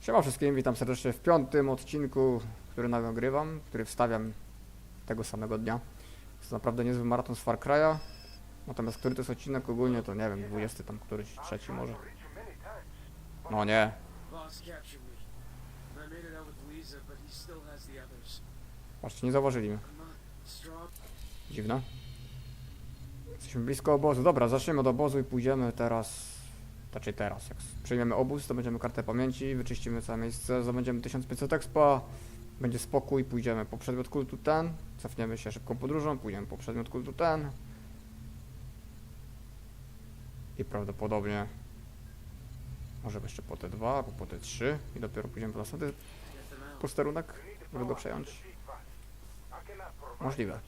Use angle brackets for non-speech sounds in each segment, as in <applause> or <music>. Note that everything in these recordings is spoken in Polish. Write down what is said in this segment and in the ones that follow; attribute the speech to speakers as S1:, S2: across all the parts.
S1: Siema wszystkim, witam serdecznie w piątym odcinku, który nagrywam, który wstawiam tego samego dnia. Jest to naprawdę niezły maraton z Far Cry'a. Natomiast który to jest odcinek ogólnie, to nie wiem, 20 tam któryś, trzeci może. No nie, patrzcie, nie zauważyli mnie. Dziwne. Jesteśmy blisko obozu. Dobra, zaczniemy od obozu i pójdziemy teraz... Znaczy teraz, jak przejmiemy obóz, to będziemy kartę pamięci, wyczyścimy całe miejsce, zdobędziemy 1500 expa, będzie spokój, pójdziemy po przedmiot kultu ten, cofniemy się szybką podróżą, pójdziemy po przedmiot kultu ten. I prawdopodobnie może jeszcze po te dwa, albo po te trzy i dopiero pójdziemy po następny posterunek, żeby go przejąć. Możliwe.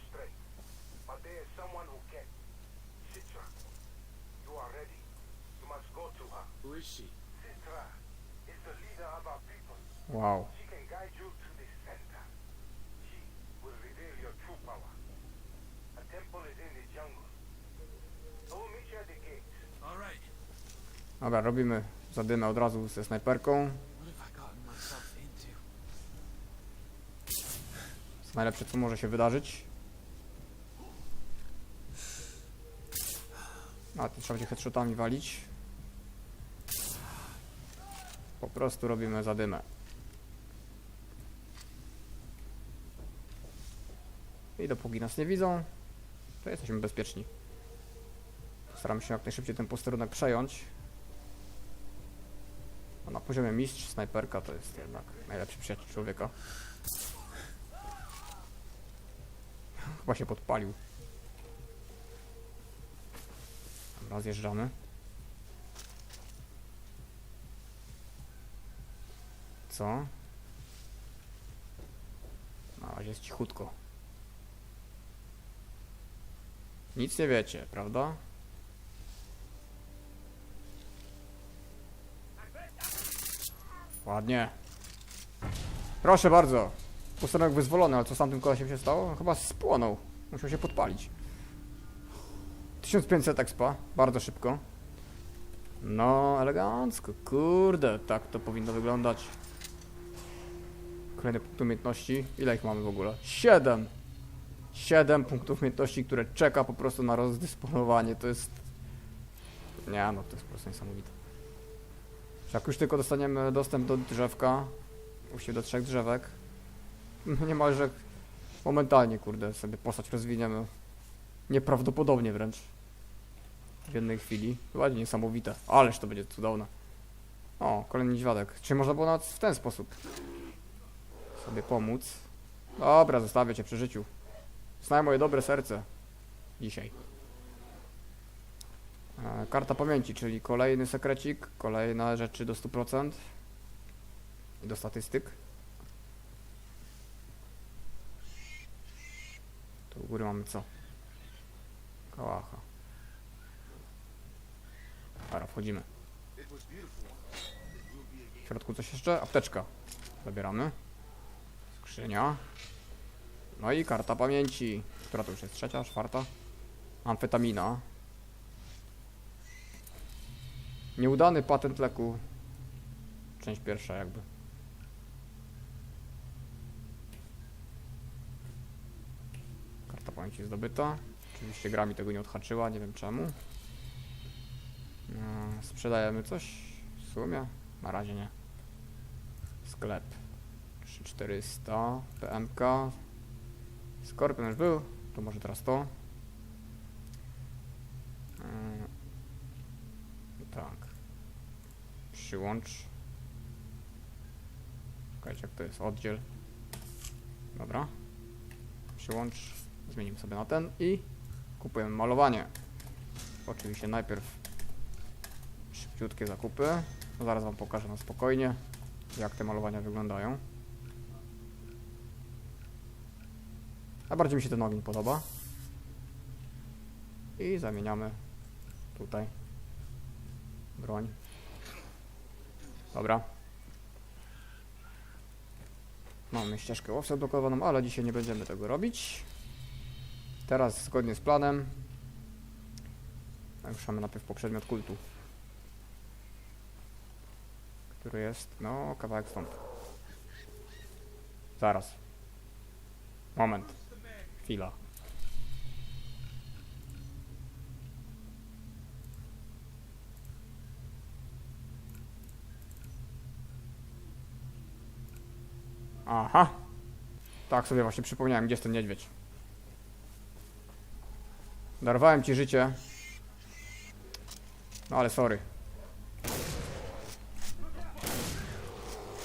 S2: Right.
S1: Dobra, robimy zadymę od razu ze snajperką. To najlepsze, co może się wydarzyć. A, to trzeba będzie headshotami walić. Po prostu robimy zadymę. I dopóki nas nie widzą, to jesteśmy bezpieczni. Staramy się jak najszybciej ten posterunek przejąć. A na poziomie mistrz, snajperka to jest jednak najlepszy przyjaciel człowieka. Chyba się podpalił. Dobra, zjeżdżamy. Co? Na razie jest cichutko. Nic nie wiecie, prawda? Ładnie. Proszę bardzo. Posterunek wyzwolony, ale co z tamtym kolesiem się stało? Chyba spłonął. Musiał się podpalić. 1500 expa, bardzo szybko. No, elegancko, kurde, tak to powinno wyglądać. Kolejny punkt umiejętności. Ile ich mamy w ogóle? 7! 7 punktów umiejętności, które czeka po prostu na rozdysponowanie. To jest... Nie no, to jest po prostu niesamowite. Jak już tylko dostaniemy dostęp do drzewka, właściwie do trzech drzewek, niemalże momentalnie, kurde, sobie postać rozwiniemy. Nieprawdopodobnie wręcz. W jednej chwili. Chyba niesamowite. Ależ to będzie cudowne. O, kolejny niedźwiadek. Czy można było nawet w ten sposób sobie pomóc? Dobra, zostawię cię przy życiu. Znaj moje dobre serce. Dzisiaj. E, karta pamięci, czyli kolejny sekrecik, kolejne rzeczy do 100% i do statystyk. Tu u góry mamy co? Kałacha. Dobra, wchodzimy. W środku coś jeszcze? Apteczka. Zabieramy. Skrzynia. No i karta pamięci. Która to już jest? Trzecia? Czwarta? Amfetamina. Nieudany patent leku. Część pierwsza jakby. Karta pamięci zdobyta. Oczywiście gra mi tego nie odhaczyła, nie wiem czemu. No, sprzedajemy coś? W sumie? Na razie nie. Sklep. 3400 PMK. Skorpion już był. To może teraz to. Mm, Tak. Przyłącz. Czekajcie, jak to jest? Oddziel. Dobra. Przyłącz. Zmienimy sobie na ten i kupujemy malowanie. Oczywiście najpierw szybciutkie zakupy. Zaraz wam pokażę na spokojnie, jak te malowania wyglądają. A bardziej mi się ten ogień podoba. I zamieniamy tutaj broń. Dobra. Mamy ścieżkę łowcy odblokowaną, ale dzisiaj nie będziemy tego robić. Teraz zgodnie z planem ruszamy najpierw po przedmiot kultu. Który jest, no, kawałek stąd. Zaraz. Moment. Chwila. Aha. Tak sobie właśnie przypomniałem, gdzie jest ten niedźwiedź. Darowałem ci życie. No ale sorry.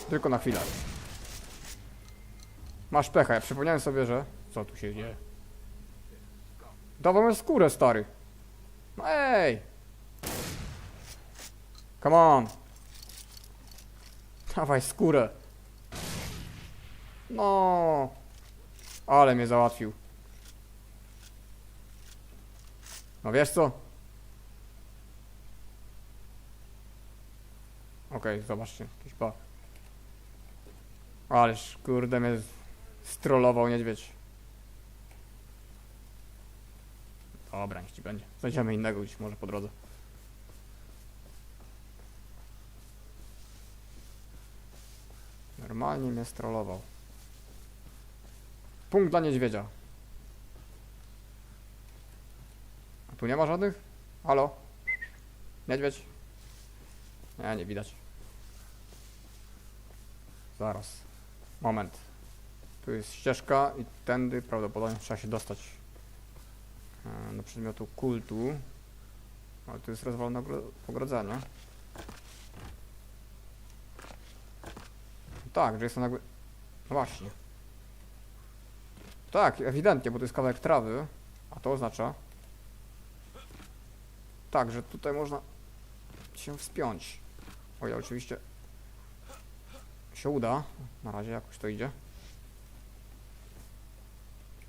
S1: Tylko na chwilę. Masz pecha, ja przypomniałem sobie, że... Co tu się dzieje? Dawaj skórę, stary. No ej! Come on! Dawaj skórę. No. Ale mnie załatwił. No wiesz co? Okej, zobaczcie, jakiś bug. Ależ kurde mnie strollował niedźwiedź. Dobra, niech ci będzie. Znajdziemy innego gdzieś może po drodze. Normalnie mnie strollował. Punkt dla niedźwiedzia. A tu nie ma żadnych? Halo? Niedźwiedź? Nie, nie widać. Zaraz. Moment. Tu jest ścieżka i tędy prawdopodobnie trzeba się dostać do przedmiotu kultu. Ale tu jest rozwalone ogro- ogrodzenie. Tak, że jest to jakby... No właśnie. Tak, ewidentnie, bo to jest kawałek trawy, a to oznacza... Tak, że tutaj można się wspiąć. O ja oczywiście się uda. Na razie jakoś to idzie.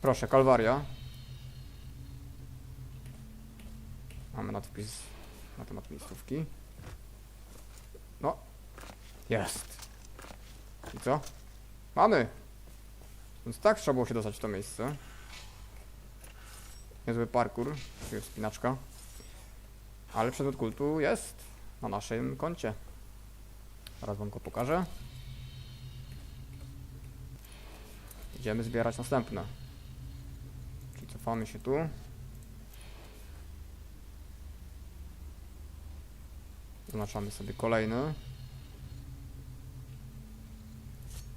S1: Proszę, kalwaria. Mamy nadpis na temat miejscówki. No. Jest. I co? Mamy! Więc tak trzeba było się dostać w to miejsce. Niezły parkour, jest spinaczka. Ale przedmiot kultu jest na naszym koncie. Zaraz wam go pokażę. Idziemy zbierać następne. Czyli cofamy się tu. Zaznaczamy sobie kolejny.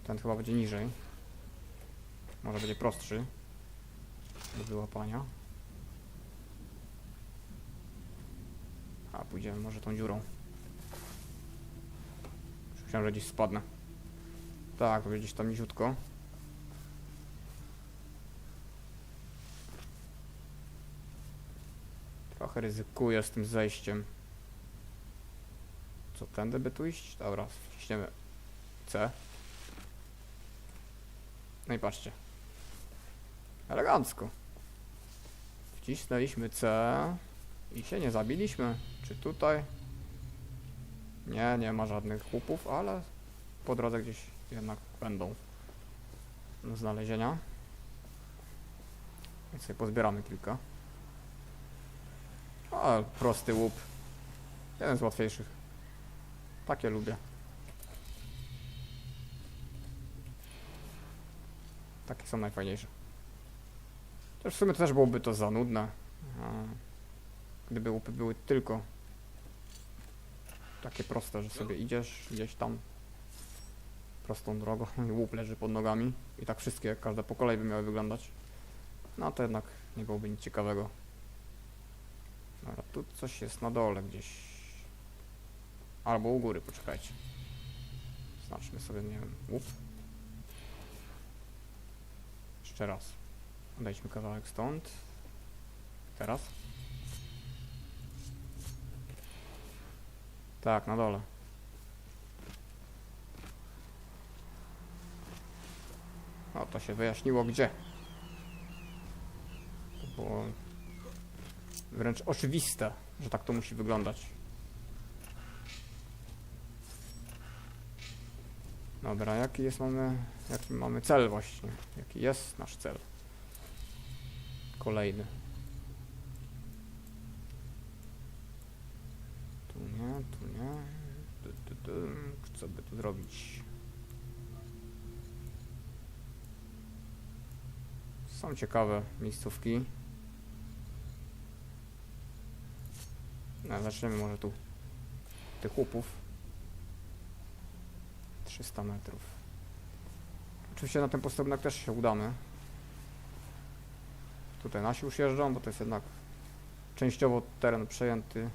S1: Ten chyba będzie niżej. Może będzie prostszy do wyłapania. A pójdziemy może tą dziurą. Myślałem, że gdzieś spadnę. Tak, będzie gdzieś tam niziutko. Trochę ryzykuję z tym zejściem. Co, tędy by tu iść? Dobra, wciśniemy C. No i patrzcie. Elegancko. Wcisnęliśmy C i się nie zabiliśmy. Czy tutaj? Nie, nie ma żadnych łupów, ale po drodze gdzieś jednak będą znalezienia. Więc sobie pozbieramy kilka. A, prosty łup. Jeden z łatwiejszych. Takie lubię. Takie są najfajniejsze. Też w sumie też byłoby to za nudne. Gdyby łupy były tylko takie proste, że sobie idziesz gdzieś tam prostą drogą <laughs> i łup leży pod nogami i tak wszystkie, każde po kolei by miały wyglądać. No to jednak nie byłoby nic ciekawego. Dobra, tu coś jest na dole gdzieś. Albo u góry, poczekajcie. Znaczmy sobie, nie wiem, łup. Jeszcze raz. Odejdźmy kawałek stąd. Teraz. Tak, na dole. O, to się wyjaśniło gdzie. To było wręcz oczywiste, że tak to musi wyglądać. Dobra, jaki jest mamy, jaki mamy cel właśnie? Jaki jest nasz cel? Kolejny. Tu nie, tu nie. Tu, tu, tu. co by tu zrobić? Są ciekawe miejscówki. No, zaczniemy może tu. Tych łupów. 300 metrów. Oczywiście na ten posterunek też się udamy. Tutaj nasi już jeżdżą, bo to jest jednak częściowo teren przejęty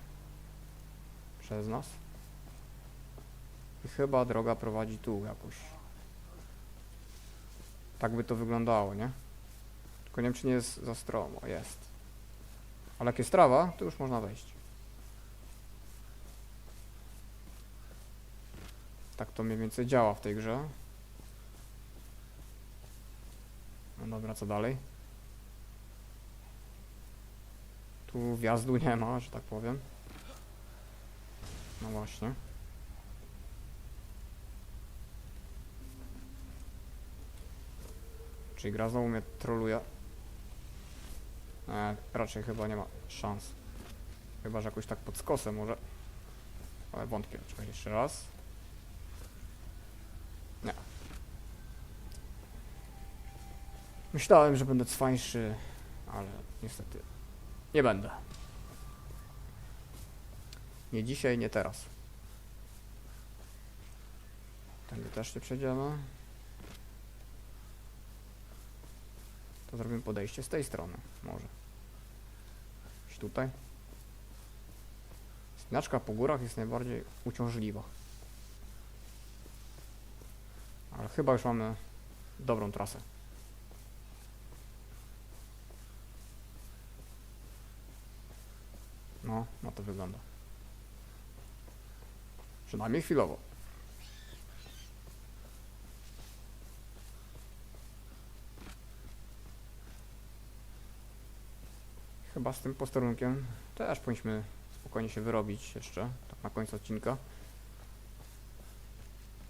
S1: przez nas. I chyba droga prowadzi tu jakoś. Tak by to wyglądało, nie? Tylko nie wiem, czy nie jest za stromo. Jest. Ale jak jest trawa, to już można wejść. Tak to mniej więcej działa w tej grze. No dobra, co dalej? Tu wjazdu nie ma, że tak powiem. No właśnie. Czyli gra znowu mnie troluje. E, raczej chyba nie ma szans. Chyba, że jakoś tak pod skosem może. Ale wątpię. Czekaj jeszcze raz. Myślałem, że będę cwańszy, ale niestety nie będę. Nie dzisiaj, nie teraz. Tędy też nie przejdziemy. To zrobimy podejście z tej strony, może. Gdzieś tutaj. Spinaczka po górach jest najbardziej uciążliwa. Ale chyba już mamy dobrą trasę. No, no to wygląda. Przynajmniej chwilowo. Chyba z tym posterunkiem też powinniśmy spokojnie się wyrobić jeszcze, tak na końcu odcinka.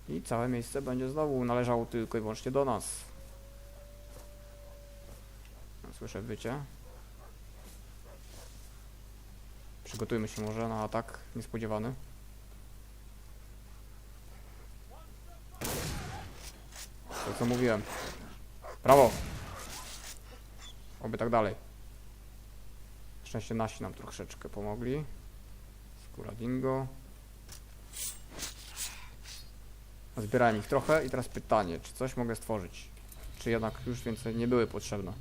S1: I całe miejsce będzie znowu należało tylko i wyłącznie do nas. Słyszę wycie. Przygotujmy się może na atak niespodziewany. To co mówiłem. Brawo! Oby tak dalej. Szczęście nasi nam troszeczkę pomogli. Skóra dingo. Zbierałem ich trochę i teraz pytanie, czy coś mogę stworzyć? Czy jednak już więcej nie były potrzebne?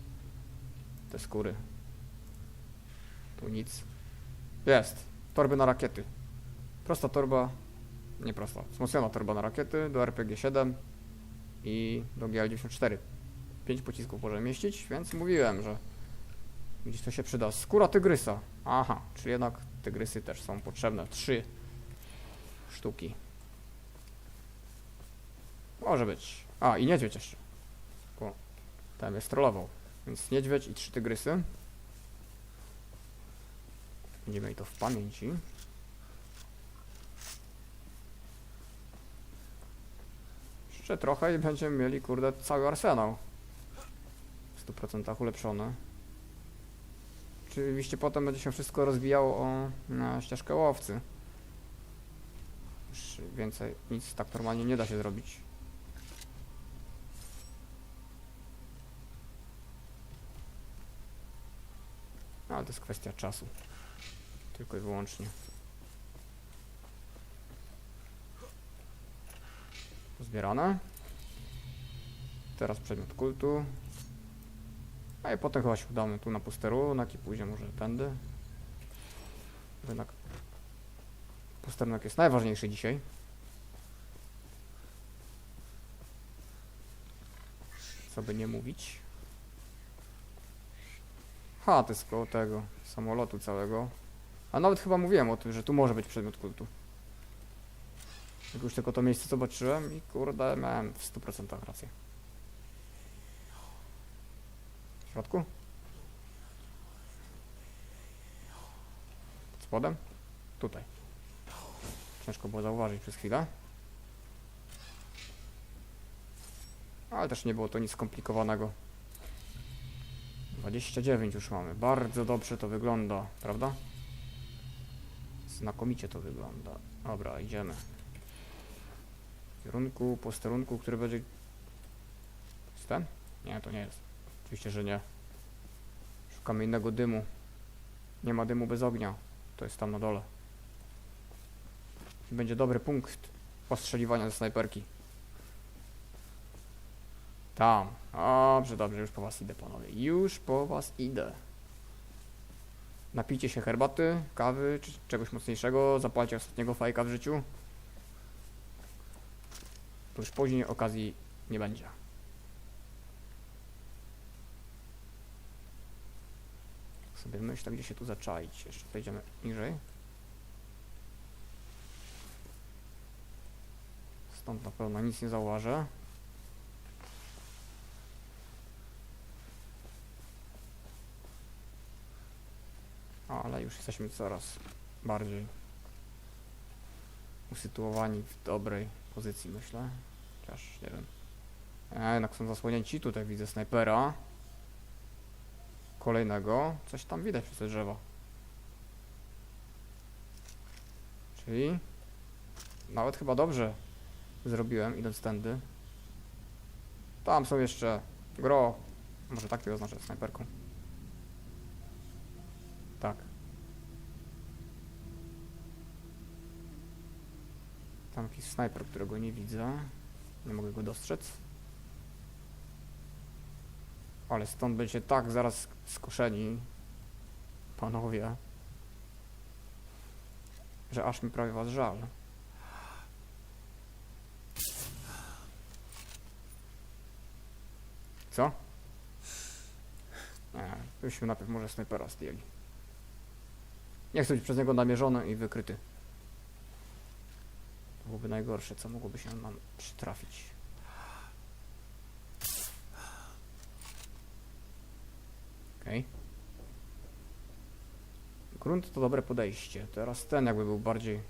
S1: Te skóry. Tu nic. Jest. Torby na rakiety. Prosta torba. Nie prosta. Wzmocniona torba na rakiety do RPG-7 i do GL-94. 5 pocisków możemy mieścić, więc mówiłem, że gdzieś to się przyda. Skóra tygrysa. Aha, czyli jednak tygrysy też są potrzebne. Trzy sztuki. Może być. A, i niedźwiedź jeszcze. Tam jest trollował. Więc niedźwiedź i trzy tygrysy. Będziemy mieli to w pamięci. Jeszcze trochę i będziemy mieli, kurde, cały arsenał. W 100% ulepszony. Oczywiście potem będzie się wszystko rozwijało o na ścieżkę łowcy. Już więcej nic tak normalnie nie da się zrobić. No, ale to jest kwestia czasu. Tylko i wyłącznie. Zbierane. Teraz przedmiot kultu. A i potem chyba się udamy tu na posterunek i później może tędy. Jednak posterunek jest najważniejszy dzisiaj. Co by nie mówić. Ha, to jest koło tego samolotu całego. A nawet chyba mówiłem o tym, że tu może być przedmiot kultu. Jak już tylko to miejsce zobaczyłem i kurde, miałem w 100% rację. W środku? Pod spodem? Tutaj. Ciężko było zauważyć przez chwilę. Ale też nie było to nic skomplikowanego. 29 już mamy. Bardzo dobrze to wygląda, prawda? Znakomicie to wygląda. Dobra, idziemy. kierunku, posterunku, który będzie... Jest ten? Nie, to nie jest. Oczywiście, że nie. Szukamy innego dymu. Nie ma dymu bez ognia. To jest tam na dole. Będzie dobry punkt postrzeliwania ze snajperki. Tam. Dobrze, dobrze, już po was idę, panowie. Już po was idę. Napijcie się herbaty, kawy, czy czegoś mocniejszego. Zapalcie ostatniego fajka w życiu. To już później okazji nie będzie. Sobie myślę, gdzie się tu zaczaić. Jeszcze przejdziemy niżej. Stąd na pewno nic nie zauważę. Ale już jesteśmy coraz bardziej usytuowani w dobrej pozycji, myślę. Chociaż nie wiem. A, jednak są zasłonięci. Tutaj widzę snajpera. Kolejnego. Coś tam widać przez te drzewa. Czyli nawet chyba dobrze zrobiłem, idąc tędy. Tam są jeszcze gro. Może tak to oznaczę snajperką. Tak. Tam jakiś snajper, którego nie widzę. Nie mogę go dostrzec. Ale stąd będzie tak zaraz skuszeni. Panowie. Że aż mi prawie was żal. Co? Nie, byśmy najpierw może snajpera zdjęli. Nie chcę być przez niego namierzony i wykryty. Byłoby najgorsze, co mogłoby się nam przytrafić. Okej. Grunt to dobre podejście. Teraz ten jakby był bardziej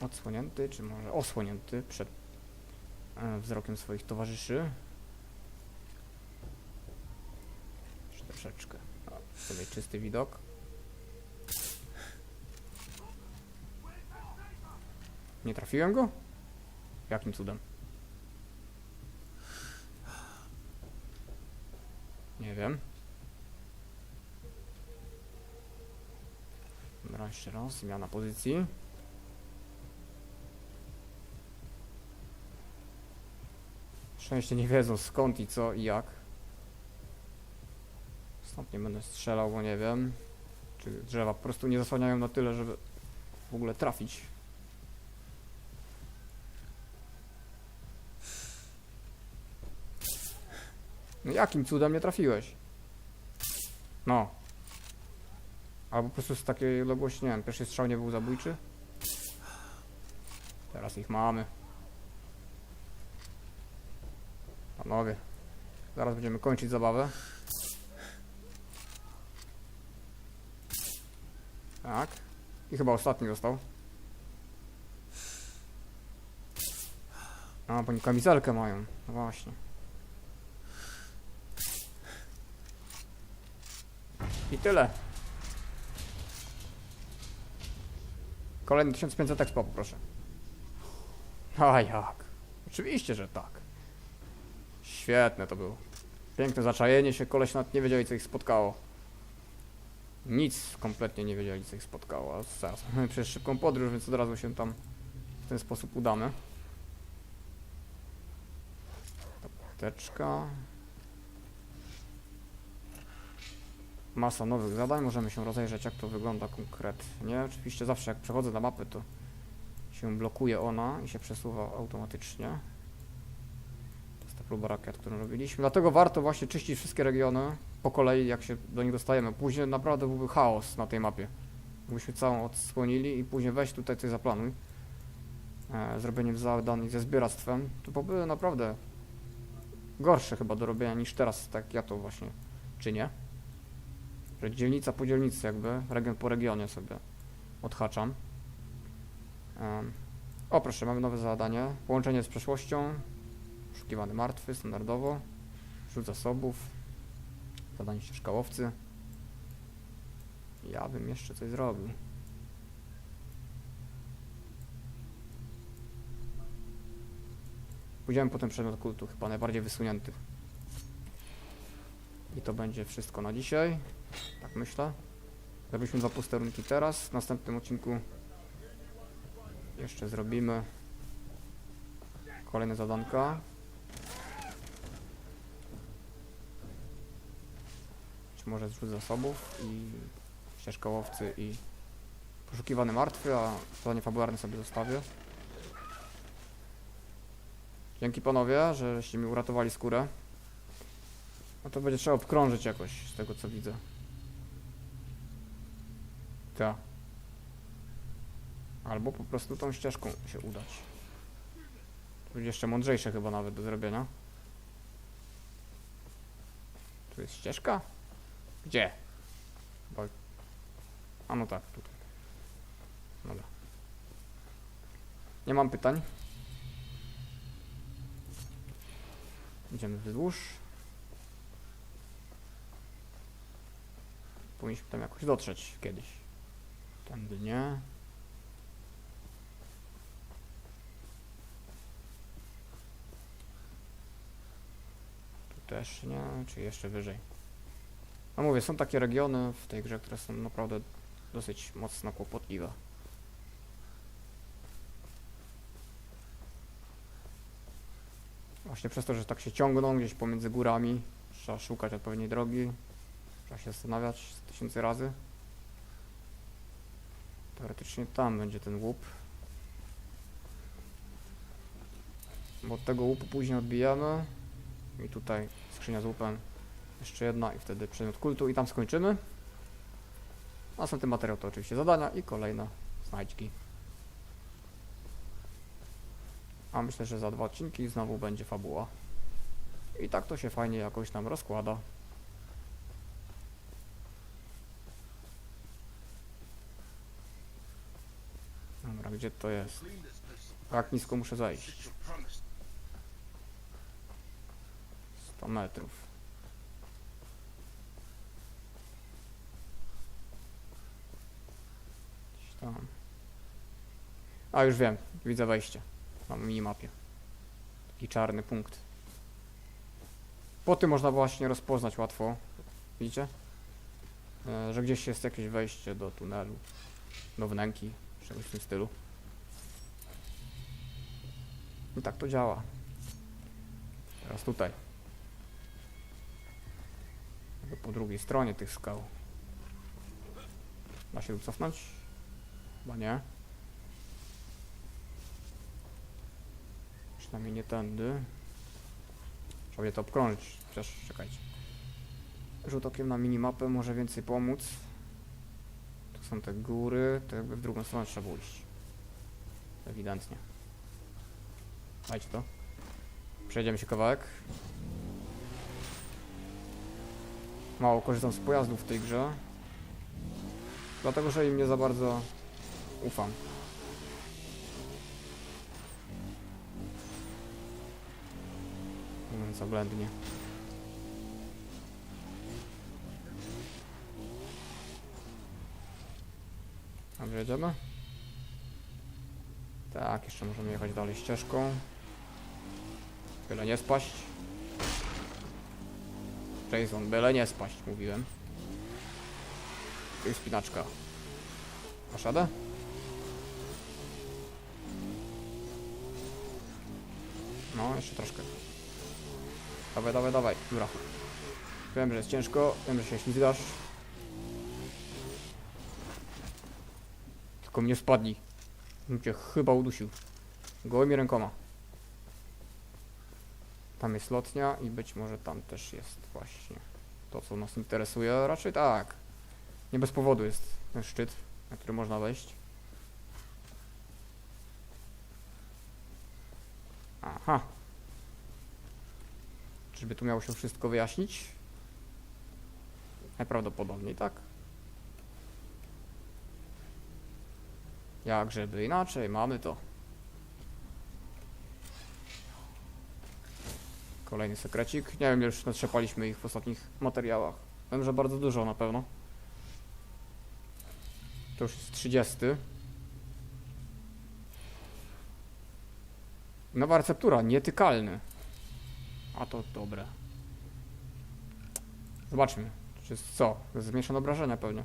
S1: odsłonięty, czy może osłonięty przed e, wzrokiem swoich towarzyszy. Troszeczkę. O, sobie czysty widok. Nie trafiłem go? Jakim cudem? Nie wiem. Dobra, jeszcze raz, zmiana pozycji. Szczęście nie wiedzą skąd i co i jak. Stąd nie będę strzelał, bo nie wiem. Czy drzewa po prostu nie zasłaniają na tyle, żeby w ogóle trafić. No jakim cudem nie trafiłeś? No. Albo po prostu z takiej odległości, nie wiem, pierwszy strzał nie był zabójczy? Teraz ich mamy. Panowie, zaraz będziemy kończyć zabawę. Tak. I chyba ostatni został. A, bo oni kamizelkę mają. No właśnie. I tyle. Kolejny 1500 expo, poproszę. A jak? Oczywiście, że tak. Świetne to było. Piękne zaczajenie się, koleś nawet nie wiedzieli co ich spotkało. Nic kompletnie nie wiedzieli co ich spotkało. A zaraz mamy <laughs> przecież szybką podróż, więc od razu się tam w ten sposób udamy. Apteczka. Masa nowych zadań, możemy się rozejrzeć jak to wygląda konkretnie. Oczywiście zawsze jak przechodzę na mapę to się blokuje ona i się przesuwa automatycznie. To jest ta próba rakiet, którą robiliśmy. Dlatego warto właśnie czyścić wszystkie regiony po kolei jak się do nich dostajemy. Później naprawdę byłby chaos na tej mapie. Gdybyśmy całą odsłonili i później weź tutaj coś zaplanuj. E, zrobienie zadań ze zbieractwem. To byłoby naprawdę gorsze chyba do robienia niż teraz, tak ja to właśnie czynię. Dzielnica po dzielnicy jakby, region po regionie sobie odhaczam. O proszę, mamy nowe zadanie. Połączenie z przeszłością. Poszukiwany martwy, standardowo. Rzut zasobów. Zadanie ścieżka łowcy. Ja bym jeszcze coś zrobił. Pójdziemy po ten przedmiot kultu, chyba najbardziej wysunięty. I to będzie wszystko na dzisiaj. Tak myślę. Zrobiliśmy dwa posterunki teraz. W następnym odcinku jeszcze zrobimy kolejne zadanka. Czy może zrzut zasobów i ścieżka łowcy i poszukiwany martwy, a zadanie fabularne sobie zostawię. Dzięki panowie, żeście mi uratowali skórę. No to będzie trzeba obkrążyć jakoś z tego co widzę. Tak. Albo po prostu tą ścieżką się udać. To będzie jeszcze mądrzejsze chyba nawet do zrobienia. Tu jest ścieżka? Gdzie? Bo... A no tak, tutaj. Dobra. Nie mam pytań. Idziemy wzdłuż. Powinniśmy tam jakoś dotrzeć kiedyś. Tędy nie. Tu też nie, czy jeszcze wyżej. No mówię, są takie regiony w tej grze, które są naprawdę dosyć mocno kłopotliwe. Właśnie przez to, że tak się ciągną gdzieś pomiędzy górami, trzeba szukać odpowiedniej drogi, trzeba się zastanawiać tysiące razy. Teoretycznie tam będzie ten łup. Bo od tego łupu później odbijamy. I tutaj skrzynia z łupem. Jeszcze jedna i wtedy przedmiot kultu i tam skończymy. Następny materiał to oczywiście zadania i kolejne znajdźki. A myślę, że za dwa odcinki znowu będzie fabuła. I tak to się fajnie jakoś nam rozkłada. Dobra, gdzie to jest? Jak nisko muszę zejść? 100 metrów. Gdzieś tam. A już wiem, widzę wejście na minimapie. Taki czarny punkt. Po tym można właśnie rozpoznać łatwo. Widzicie? E, że gdzieś jest jakieś wejście do tunelu, do wnęki, czegoś w tym stylu. I tak to działa. Teraz tutaj. Po drugiej stronie tych skał. Da się tu cofnąć? Chyba nie. Przynajmniej nie tędy. Trzeba będzie to obkrążyć. Chociaż czekajcie. Rzut okiem na minimapę może więcej pomóc. Tu są te góry, to jakby w drugą stronę trzeba było iść. Ewidentnie. Dajcie to. Przejdziemy się kawałek. Mało korzystam z pojazdów w tej grze. Dlatego, że im nie za bardzo ufam. Mówiąc oględnie. Dobrze, jedziemy? Tak, jeszcze możemy jechać dalej ścieżką. Byle nie spaść. Jason, byle nie spaść, mówiłem. Jest spinaczka. Masz radę? No, jeszcze troszkę. Dawaj, dawaj, dawaj, dobra. Wiem, że jest ciężko, wiem, że się ślizgasz. Tylko mnie spadnij. Bym cię chyba udusił. Gołymi rękoma. Tam jest lotnia i być może tam też jest właśnie to, co nas interesuje. Raczej tak. Nie bez powodu jest ten szczyt, na który można wejść. Aha. Czyżby tu miało się wszystko wyjaśnić? Najprawdopodobniej tak. Jakżeby inaczej, mamy to. Kolejny sekrecik. Nie wiem, już natrzepaliśmy ich w ostatnich materiałach. Wiem, że bardzo dużo na pewno. To już jest 30. Nowa receptura, nietykalny. A to dobre. Zobaczmy. Czy jest co? Zmniejszone obrażenia pewnie.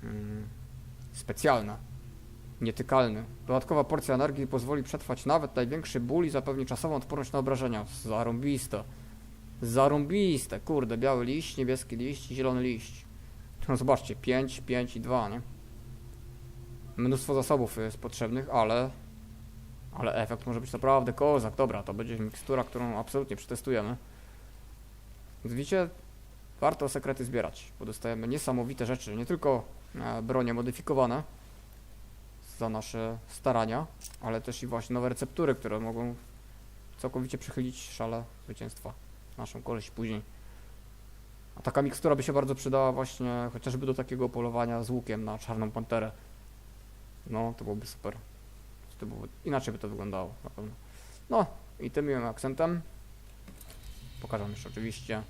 S1: Hmm. Specjalna. Nietykalny. Dodatkowa porcja energii pozwoli przetrwać nawet największy ból i zapewni czasową odporność na obrażenia. Zarąbiste. Zarąbiste. Kurde, biały liść, niebieski liść, zielony liść. No zobaczcie, 5, 5 i 2, nie? Mnóstwo zasobów jest potrzebnych, ale... Ale efekt może być naprawdę kozak. Dobra, to będzie mikstura, którą absolutnie przetestujemy. Widzicie, warto sekrety zbierać, bo dostajemy niesamowite rzeczy, nie tylko e, bronie modyfikowane za nasze starania, ale też i właśnie nowe receptury, które mogą całkowicie przychylić szale zwycięstwa naszą koleś później. A taka mikstura by się bardzo przydała właśnie chociażby do takiego polowania z łukiem na czarną panterę. No, to byłoby super. To byłoby, inaczej by to wyglądało na pewno. No, i tym miłym akcentem pokażę jeszcze oczywiście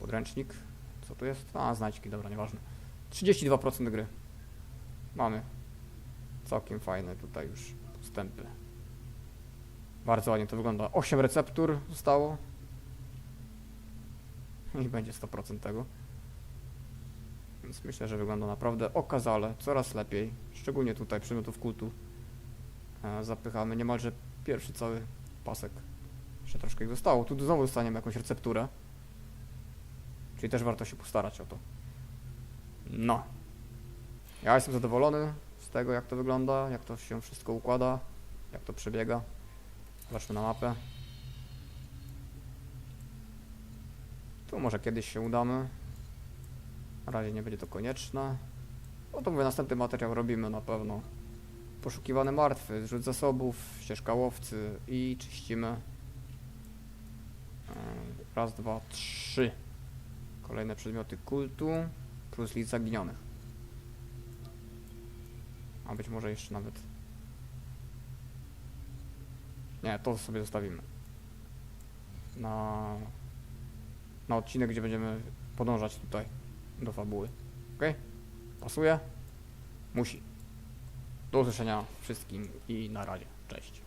S1: podręcznik. Co tu jest? A, znajdźki, dobra, nieważne. 32% gry. Mamy. Całkiem fajne tutaj już postępy. Bardzo ładnie to wygląda. 8 receptur zostało. I będzie 100% tego. Więc myślę, że wygląda naprawdę okazale, coraz lepiej. Szczególnie tutaj przedmiotów kultu. E, zapychamy niemalże pierwszy cały pasek. Jeszcze troszkę ich zostało. Tu znowu dostaniemy jakąś recepturę. Czyli też warto się postarać o to. No. Ja jestem zadowolony tego, jak to wygląda, jak to się wszystko układa, jak to przebiega. Zobaczmy na mapę. Tu może kiedyś się udamy. Na razie nie będzie to konieczne. No to mówię, następny materiał robimy na pewno. Poszukiwany martwy, zrzut zasobów, ścieżka łowcy i czyścimy. Yy, Raz, dwa, trzy. Kolejne przedmioty kultu plus list zaginionych. A być może jeszcze nawet. Nie, to sobie zostawimy. Na, na odcinek, gdzie będziemy podążać tutaj do fabuły. Ok? Pasuje? Musi. Do usłyszenia wszystkim i na razie. Cześć.